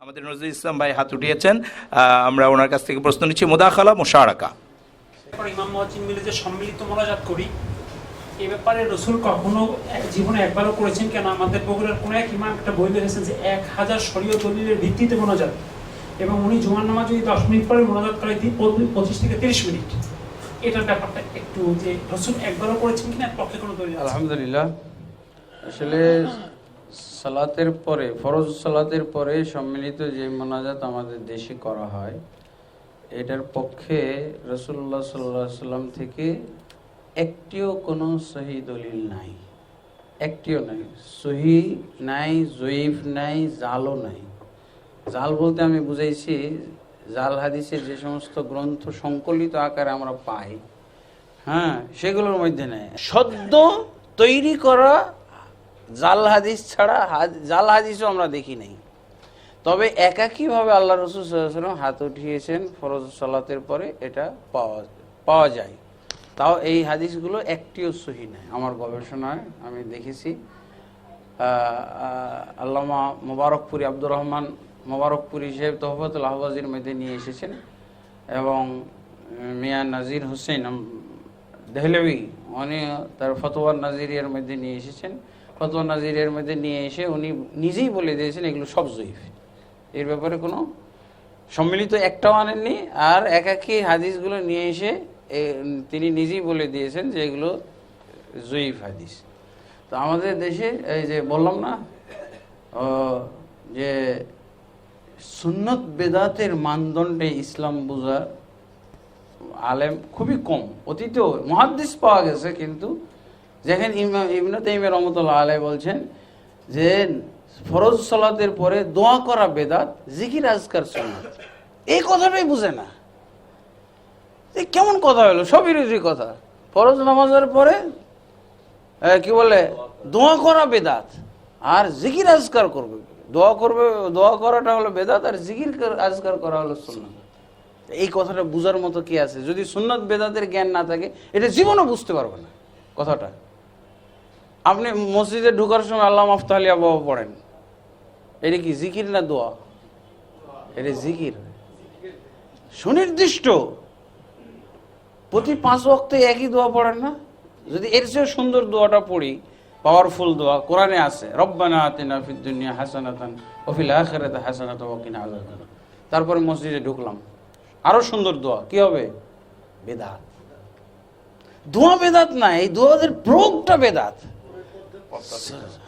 আমাদের নজরুল ইসলাম ভাই হাত উঠিয়েছেন। আহ, আমরা ওনার কাছ থেকে প্রশ্ন নিচ্ছি মোদাখালা মোশারাকা। ইমাম মহাজিন মিলে যে সম্মিলিত মোনাজাত করি এ ব্যাপারে রসুল কখনো এক- জীবনে একবারও করেছেন কেন? আমাদের বগুড়ার কোনো এক ইমাম একটা বই লিখেছেন যে এক হাজার শরীয় দলিলের ভিত্তিতে মোনাজাত। এবং উনি জুমার নামাজ যদি দশ মিনিট পরে মোনাজাত করে দিই পঁচিশ- পঁচিশ থেকে তিরিশ মিনিট। এটার ব্যাপারটা একটু যে রসুল একবারও করেছেন কিনা পক্ষে কোনো দলিল আছে? আলহামদুলিল্লাহ। আসলে সালাতের পরে, ফরজ সালাতের পরে সম্মিলিত যে মোনাজাত আমাদের দেশে করা হয়, এটার পক্ষে রসুল্লাহ সাল্লাহ সাল্লাম থেকে একটিও কোনো সহি দলিল নাই। একটিও নাই। সহি নাই, জয়ীফ নাই, জালও নাই। জাল বলতে আমি বুঝাইছি, জাল হাদিসের যে সমস্ত গ্রন্থ সংকলিত আকারে আমরা পাই হ্যাঁ সেগুলোর মধ্যে নেই। সদ্য তৈরি করা জাল হাদিস ছাড়া জাল হাদিসও আমরা দেখি নাই। তবে একাকীভাবে আল্লাহ রসুল সাল্লাম হাত উঠিয়েছেন ফরজ সালাতের পরে এটা পাওয়া পাওয়া যায়। তাও এই হাদিসগুলো একটিও সহি নাই। আমার গবেষণায় আমি দেখেছি আল্লামা মোবারকপুরি আব্দুর রহমান মোবারকপুরি সাহেব তহফতুল আহবাজির মধ্যে নিয়ে এসেছেন এবং মিয়া নাজির হোসেন দেহলেবি উনি তার ফতোয়ার নাজিরিয়ার মধ্যে নিয়ে এসেছেন। ফতোয়া নাজিরের মধ্যে নিয়ে এসে উনি নিজেই বলে দিয়েছেন এগুলো সব জয়ীফ। এর ব্যাপারে কোনো সম্মিলিত একটাও আনেননি। আর একাকি হাদিসগুলো নিয়ে এসে তিনি নিজেই বলে দিয়েছেন যে এগুলো জয়ীফ হাদিস। তো আমাদের দেশে, এই যে বললাম না যে সুন্নত বেদাতের মানদণ্ডে ইসলাম বোঝার আলেম খুবই কম। অতীতেও মহাদ্দিস পাওয়া গেছে, কিন্তু যেখানে ইবনে তাইমিয়া রহমতুল্লাহ আলাই বলছেন যে ফরজ সালাতের পরে দোয়া করা বেদাত, জিকির, আজকার সুন্নাত। এই কথাটাই বুঝে না। এ কেমন কথা হলো? সব বিরোধী কথা। ফরজ নামাজের পরে কি বলে? দোয়া করা বেদাত আর জিকির, আজকার করবে। দোয়া করবে, দোয়া করাটা হলো বেদাত আর জিকির কর- আজকার করা হলো সুন্নাত। এই কথাটা বুঝার মতো কি আছে? যদি সুন্নত বেদাতের জ্ঞান না থাকে, এটা জীবনও বুঝতে পারবে না কথাটা। আপনি মসজিদে ঢুকার সময় আল্লাহ মাফতালিয়া বাবা পড়েন। এটা কি জিকির না দোয়া? এটা জিকির। সুনির্দিষ্ট। প্রতি পাঁচ ওয়াক্তে একই দোয়া পড়েন না? যদি এর চেয়ে সুন্দর দোয়াটা পড়ি পাওয়ারফুল দোয়া, কোরআনে আছে, রব্বানা আতিনা ফিদ দুনিয়া হাসানাতান ওয়া ফিল আখিরাতি হাসানাতান ওয়া কিনা আযাবান তারপরে মসজিদে ঢুকলাম। আরও সুন্দর দোয়া, কি হবে? বেদাত। দোয়া বেদাত না, এই দোয়াদের প্রয়োগটা বেদাত।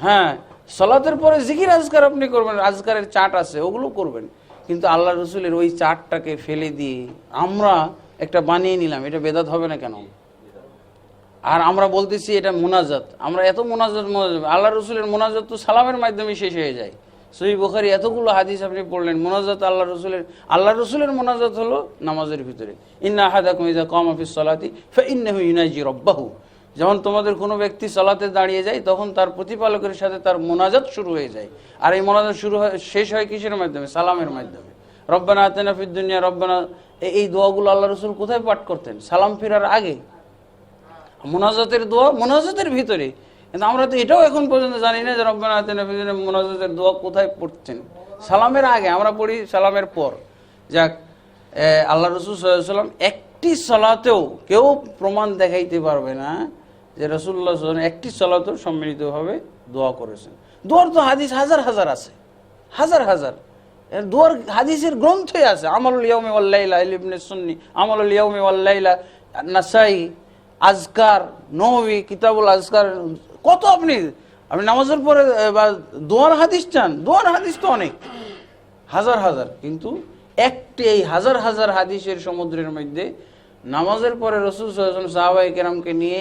হ্যাঁ সলাতের পরে জিকির আজকার আপনি করবেন, আজকারের চাট আছে, ওগুলো করবেন। কিন্তু আল্লাহ রসুলের ওই চাটটাকে ফেলে দিয়ে আমরা একটা বানিয়ে নিলাম, এটা বেদাত হবে না কেন? আর আমরা বলতেছি এটা মোনাজাত। আমরা এত মোনাজাত মোনাজাত, আল্লাহ রসুলের মোনাজাত তো সালামের মাধ্যমে শেষ হয়ে যায়। সহি বুখারি এতগুলো হাদিস আপনি পড়লেন, মোনাজাত আল্লাহ রসুলের আল্লাহ রসুলের মোনাজাত হলো নামাজের ভিতরে। ইন্না আহাদাকুম ইযা কামা ফিস সালাতি ফাইন্নাহু ইউনাজি রাব্বাহু। যেমন তোমাদের কোনো ব্যক্তি সালাতে দাঁড়িয়ে যায়, তখন তার প্রতিপালকের সাথে তার মোনাজাত শুরু হয়ে যায়। আর এই মোনাজাত শুরু হয়, শেষ হয় কিসের মাধ্যমে? সালামের মাধ্যমে। রব্বানা আতেনা ফিদ দুনিয়া, রব্বানা এই দোয়াগুলো আল্লাহ রসুল কোথায় পাঠ করতেন? সালাম ফেরার আগে। মোনাজাতের দোয়া মোনাজাতের ভিতরে। কিন্তু আমরা তো এটাও এখন পর্যন্ত জানি না যে রব্বানা আতিনা মোনাজাতের দোয়া কোথায় পড়ছেন সালামের আগে, আমরা পড়ি সালামের পর। যাক আল্লাহ রসুল সাল্লাম একটি সলাতেও কেউ প্রমাণ দেখাইতে পারবে না। যে রসুল্লাহ একটি সলাতেও সম্মিলিতভাবে দোয়া করেছেন। দোয়ার তো হাদিস হাজার হাজার আছে। হাজার হাজার। দোয়ার হাদিসের গ্রন্থই আছে। আমলুল ইয়াউমি ওয়াল্লাইলা ইবনে সুন্নি, আমলুল ইয়াউমি ওয়াল্লাইলা নাসাই, আজকার, নবী, কিতাবুল আজকার। কত আপনি আপনি নামাজের পরে বা দোয়ার হাদিস চান? দোয়ার হাদিস তো অনেক। হাজার হাজার। কিন্তু একটি এই হাজার হাজার হাদিসের সমুদ্রের মধ্যে নামাজের পরে রসুল সাহাবাই কেরামকে নিয়ে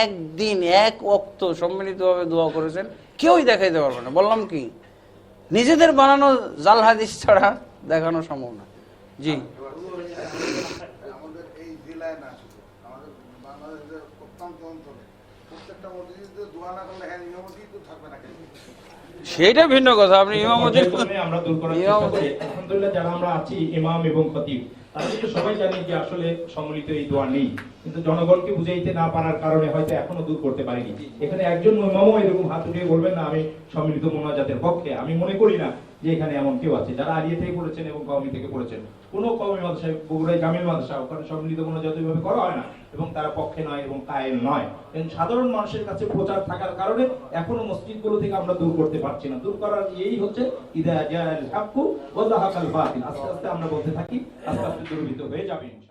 একদিন এক অক্ত সম্মিলিতভাবে দোয়া করেছেন। কেউই দেখাইতে পারবে না। বললাম কি নিজেদের বানানো জাল হাদিস ছাড়া দেখানো সম্ভব না। জি। আমাদের এই জেলায় না শুধু আমাদের বাংলাদেশের প্রত্যন্ত অঞ্চলে প্রত্যেকটা মসজিদে দোয়া না করলে হ্যাঁ ইমামতি তো থাকবে না কেন? সেইটা ভিন্ন কথা আপনি ইমামতির আমরা দূর করার চেষ্টা করি। আলহামদুলিল্লাহ যারা আমরা আছি ইমাম এবং খতিব তারা কিন্তু সবাই জানি যে আসলে সম্মিলিত এই দোয়া নেই, কিন্তু জনগণকে বুঝাইতে না পারার কারণে হয়তো এখনও দূর করতে পারিনি। এখানে একজন এরকম হাত উঠিয়ে বলবেন, না, আমি সম্মিলিত মোনাজাতের পক্ষে, আমি মনে করি না যে এখানে এমন কেউ আছে। যারা থেকে পড়েছেন এবং থেকে পড়েছেন বগুড়ায় জামিল মাদ্রাসা, ওখানে সম্মিলিত মোনাজাত ওইভাবে করা হয় না এবং তারা পক্ষে নয় এবং কায়েম নয়। সাধারণ মানুষের কাছে প্রচার থাকার কারণে এখনও মসজিদগুলো থেকে আমরা দূর করতে পারছি না। দূর করার এই হচ্ছে, ইদা হাক্কু ওয়া বাতিল। আস্তে আস্তে আমরা বলতে থাকি, আস্তে আস্তে Durmiendo bella bien,